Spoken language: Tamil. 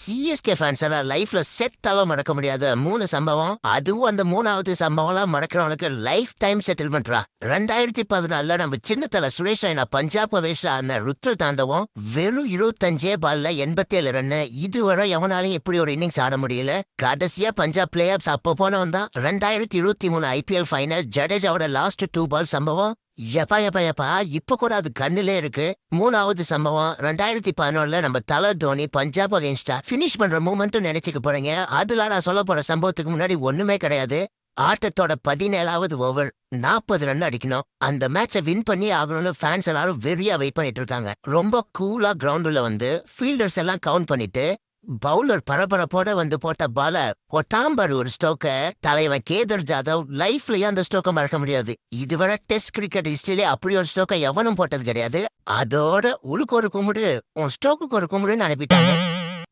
சிஎஸ்கே ஃபேன்ஸ் எல்லாம் லைஃப்ல செத்தாலும் மறக்க முடியாத மூணு சம்பவம். அதுவும் அந்த மூணாவது சம்பவம்லாம் மறக்கிறவனுக்கு லைஃப் டைம் செட்டில்மெண்ட்ரா ரெண்டாயிரத்தி பதினாலுல நம்ம சின்னத்தல சுரேஷ் ரெய்னா பஞ்சாப் வேஷ ஆன ருத்ர தாண்டவம் வெறும் இருபத்தஞ்சே பால்ல எண்பத்தி ஏழு இதுவரை எவனாலையும் இப்படி ஒரு இன்னிங்ஸ் ஆட முடியல. கடைசியா பஞ்சாப் பிளே ஆப்ஸ் அப்போ போனவன் தான் ரெண்டாயிரத்தி இருபத்தி மூணு ஐபிஎல் ஃபைனல் ஜடேஜாவோட லாஸ்ட் டூ பால் சம்பவம். எப்பா எப்பா எப்பா இப்ப கூட அது கண்ணிலே இருக்கு. மூணாவது சம்பவம் ரெண்டாயிரத்தி பதினொன்னுல நம்ம தலை தோனி பஞ்சாப் அகேன்ஸ்டா பினிஷ் பண்ற மூமெண்ட் நினைச்சுக்க போறீங்க. அதுல நான் சொல்ல போற சம்பவத்துக்கு முன்னாடி ஒண்ணுமே கிடையாது. ஆட்டத்தோட பதினேழாவது ஓவர் நாற்பது ரன் அடிக்கணும். அந்த மேட்சை வின் பண்ணி ஆகணும்னு ஃபேன்ஸ் எல்லாரும் வெறியா வெயிட் பண்ணிட்டு இருக்காங்க. ரொம்ப கூலா கிரவுண்டுல வந்து ஃபீல்டர்ஸ் எல்லாம் கவுண்ட் பண்ணிட்டு பவுலர் பரபரப்போட வந்து போட்ட பால ஒட்டாம்பர் ஒரு ஸ்டோக்க தலைவன் கேதர் ஜாதவ் லைஃப்லயே அந்த ஸ்டோக்க மறக்க முடியாது. இதுவரை டெஸ்ட் கிரிக்கெட் ஹிஸ்டரியிலே அப்படி ஒரு ஸ்டோக்க எவனும் போட்டது கிடையாது. அதோட உளுக்கு ஒரு கும்பிடு உன் ஸ்டோக்கு ஒரு கும்பிடுன்னு அனுப்பிட்டாங்க.